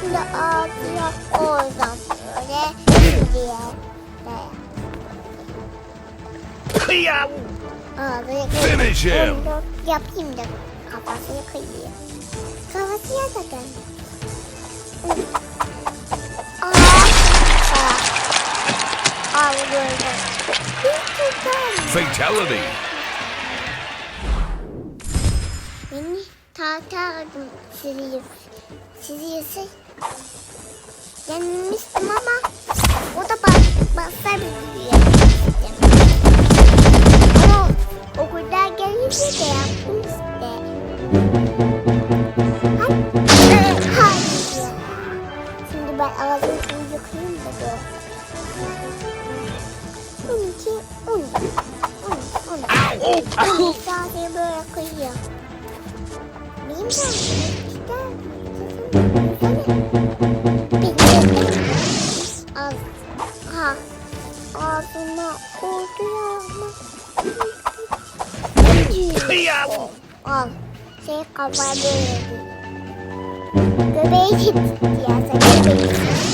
Şimdi ağzı yok oradan böyle diye. Ya. Ağzı Finish him. Yapayım da kafasını kıyayım. Kafası zaten. Aa. Aa. Aa. Fatality. Sizi sizi yese yenmiştim ama o da bas, basar yenmiştim. Ama okulda gelince de yaptım işte. Şimdi ben ağzını suyu yıkayayım da gör. On iki, on iki, on iki, on iki. Ow. Oh. Bir tane böyle kıyıyor. Az ha ağzına koydu ama Ya. al şey böyle göbeği gitti ya sen